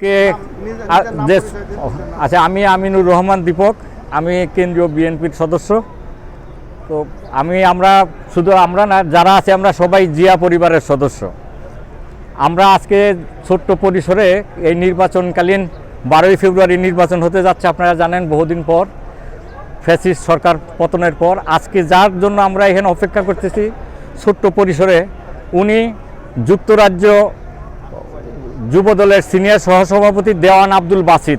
কে? আচ্ছা আমি আমিনুর রহমান দীপক। আমি কেন্দ্রীয় বিএনপির সদস্য। তো আমি, আমরা শুধু আমরা না, যারা আছে আমরা সবাই জিয়া পরিবারের সদস্য। আমরা আজকে ছোট্ট পরিসরে এই নির্বাচনকালীন বারোই ফেব্রুয়ারি নির্বাচন হতে যাচ্ছে, আপনারা জানেন, বহুদিন পর। ফ্যাসিস্ট সরকার পতনের পর। আজকে যার জন্য আমরা এখানে অপেক্ষা করতেছি, ছোট্ট পরিসরে, উনি যুক্তরাজ্য যুবদলের সিনিয়র সহসভাপতি দেওয়ান আব্দুল বাসিত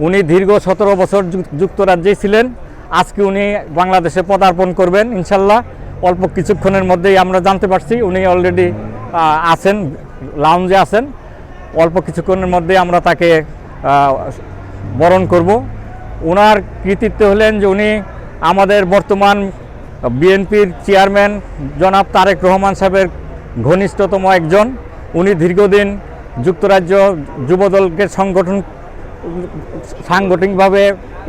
উনি দীর্ঘ সতেরো বছর যুক- যুক্তরাজ্যেই ছিলেন। আজকে উনি বাংলাদেশে পদার্পণ করবেন, ইনশাল্লাহ। অল্প কিছুক্ষণের মধ্যেই আমরা জানতে পারছি উনি অলরেডি আছেন লাউঞ্জে আছেন। অল্প কিছুক্ষণের মধ্যেই আমরা তাকে বরণ করব। ওনার কৃতিত্ব হলেন যে উনি আমাদের বর্তমান বিএনপির চেয়ারম্যান জনাব তারেক রহমান সাহেবের ঘনিষ্ঠতম একজন। উনি দীর্ঘদিন যুক্তরাজ্য যুবদলকে সংগঠন সাংগঠনিকভাবে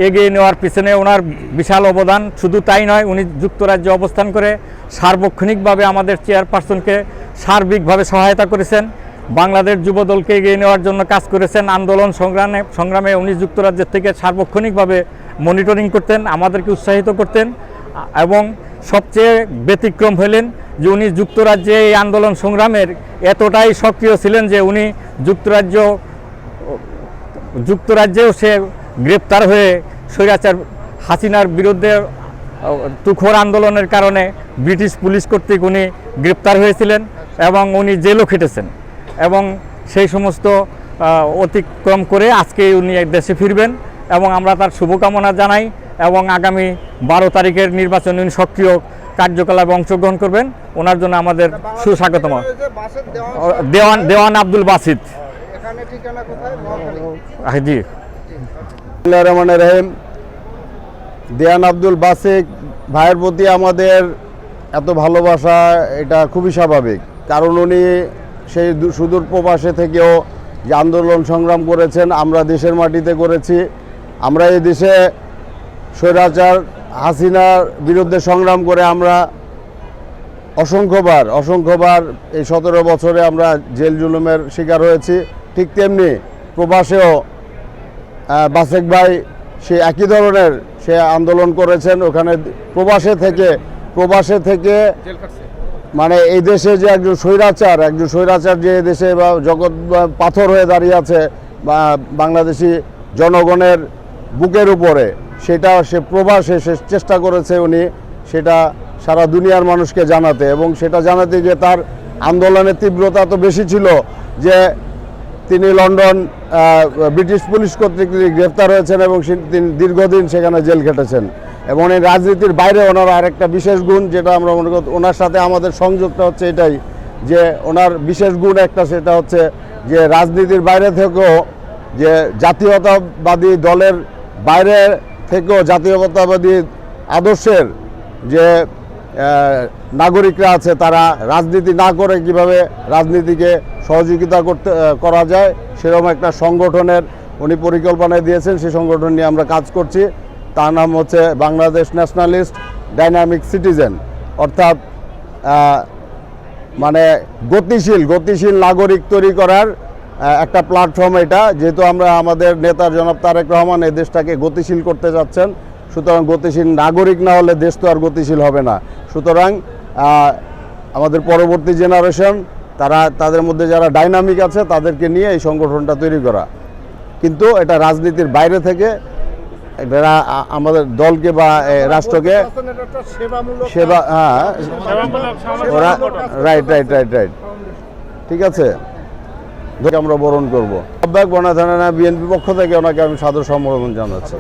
এগিয়ে নেওয়ার পিছনে ওনার বিশাল অবদান। শুধু তাই নয়, উনি যুক্তরাজ্যে অবস্থান করে সার্বক্ষণিকভাবে আমাদের চেয়ারপারসনকে সার্বিকভাবে সহায়তা করেছেন। বাংলাদেশ যুবদলকে এগিয়ে নেওয়ার জন্য কাজ করেছেন। আন্দোলন সংগ্রামে সংগ্রামে উনি যুক্তরাজ্যের থেকে সার্বক্ষণিকভাবে মনিটরিং করতেন, আমাদেরকে উৎসাহিত করতেন এবং সবচেয়ে ব্যতিক্রম হলেন যে উনি যুক্তরাজ্যে এই আন্দোলন সংগ্রামের এতটাই সক্রিয় ছিলেন যে উনি যুক্তরাজ্য, যুক্তরাজ্যেও সে গ্রেপ্তার হয়ে স্বৈরাচার হাসিনার বিরুদ্ধে তুখোর আন্দোলনের কারণে ব্রিটিশ পুলিশ কর্তৃক উনি গ্রেপ্তার হয়েছিলেন এবং উনি জেলও খেটেছেন এবং সেই সমস্ত অতিক্রম করে আজকে উনি দেশে ফিরবেন এবং আমরা তার শুভকামনা জানাই। এবং আগামী বারো তারিখের নির্বাচনে উনি সক্রিয় কার্যকলাপে অংশগ্রহণ করবেন। ওনার জন্য আমাদের সুস্বাগতম। দেওয়ান দেওয়ান আব্দুল বাসিদ। জি। রহমানির রহিম। দেয়ান আব্দুল বাসিক ভাইয়ের প্রতি আমাদের এত ভালোবাসা, এটা খুবই স্বাভাবিক। কারণ উনি সেই সুদূর প্রবাসে থেকেও যে আন্দোলন সংগ্রাম করেছেন, আমরা দেশের মাটিতে করেছি। আমরা এই দেশে স্বৈরাচার হাসিনার বিরুদ্ধে সংগ্রাম করে আমরা অসংখ্যবার অসংখ্যবার এই সতেরো বছরে আমরা জেল জুলুমের শিকার হয়েছি। ঠিক তেমনি প্রবাসেও বাসেক ভাই সে একই ধরনের সে আন্দোলন করেছেন। ওখানে প্রবাসে থেকে প্রবাসে থেকে মানে এই দেশে যে একজন স্বৈরাচার একজন স্বৈরাচার যে দেশে বা জগৎ পাথর হয়ে দাঁড়িয়ে আছে বা বাংলাদেশি জনগণের বুকের উপরে। সেটা সে প্রবাসে সে চেষ্টা করেছে উনি, সেটা সারা দুনিয়ার মানুষকে জানাতে এবং সেটা জানাতে গিয়ে তার আন্দোলনের তীব্রতা তো বেশি ছিল যে তিনি লন্ডন ব্রিটিশ পুলিশ কর্তৃক গ্রেফতার হয়েছেন এবং তিনি দীর্ঘদিন সেখানে জেল খেটেছেন এবং এই রাজনীতির বাইরে ওনার আরেকটা বিশেষ গুণ যেটা আমরা মনে করি ওনার সাথে আমাদের সংযোগটা হচ্ছে এটাই যে ওনার বিশেষ গুণ একটা সেটা হচ্ছে যে রাজনীতির বাইরে থেকেও যে জাতীয়তাবাদী দলের বাইরে থেকেও জাতীয়তাবাদী আদর্শের যে নাগরিকরা আছে, তারা রাজনীতি না করে কীভাবে রাজনীতিকে সহযোগিতা করতে করা যায়, সেরকম একটা সংগঠনের উনি পরিকল্পনা দিয়েছেন, সেই সংগঠন নিয়ে আমরা কাজ করছি। তার নাম হচ্ছে বাংলাদেশ ন্যাশনালিস্ট ডাইনামিক সিটিজেন। অর্থাৎ মানে গতিশীল গতিশীল নাগরিক তৈরি করার একটা প্ল্যাটফর্ম এটা যেহেতু আমরা আমাদের নেতার জনাব তারেক রহমান এই দেশটাকে গতিশীল করতে যাচ্ছেন সুতরাং গতিশীল নাগরিক না হলে দেশ তো আর গতিশীল হবে না। সুতরাং আমাদের পরবর্তী জেনারেশন তারা তাদের মধ্যে যারা ডাইনামিক আছে তাদেরকে নিয়ে এই সংগঠনটা তৈরি করা। কিন্তু এটা রাজনীতির বাইরে থেকে আমাদের দলকে বা রাষ্ট্রকে সেবা হ্যাঁ রাইট রাইট রাইট রাইট ঠিক আছে? আমরা বরণ করব। বিএনপি পক্ষ থেকে ওনাকে আমি সাদর সম্বোধন জানাচ্ছি।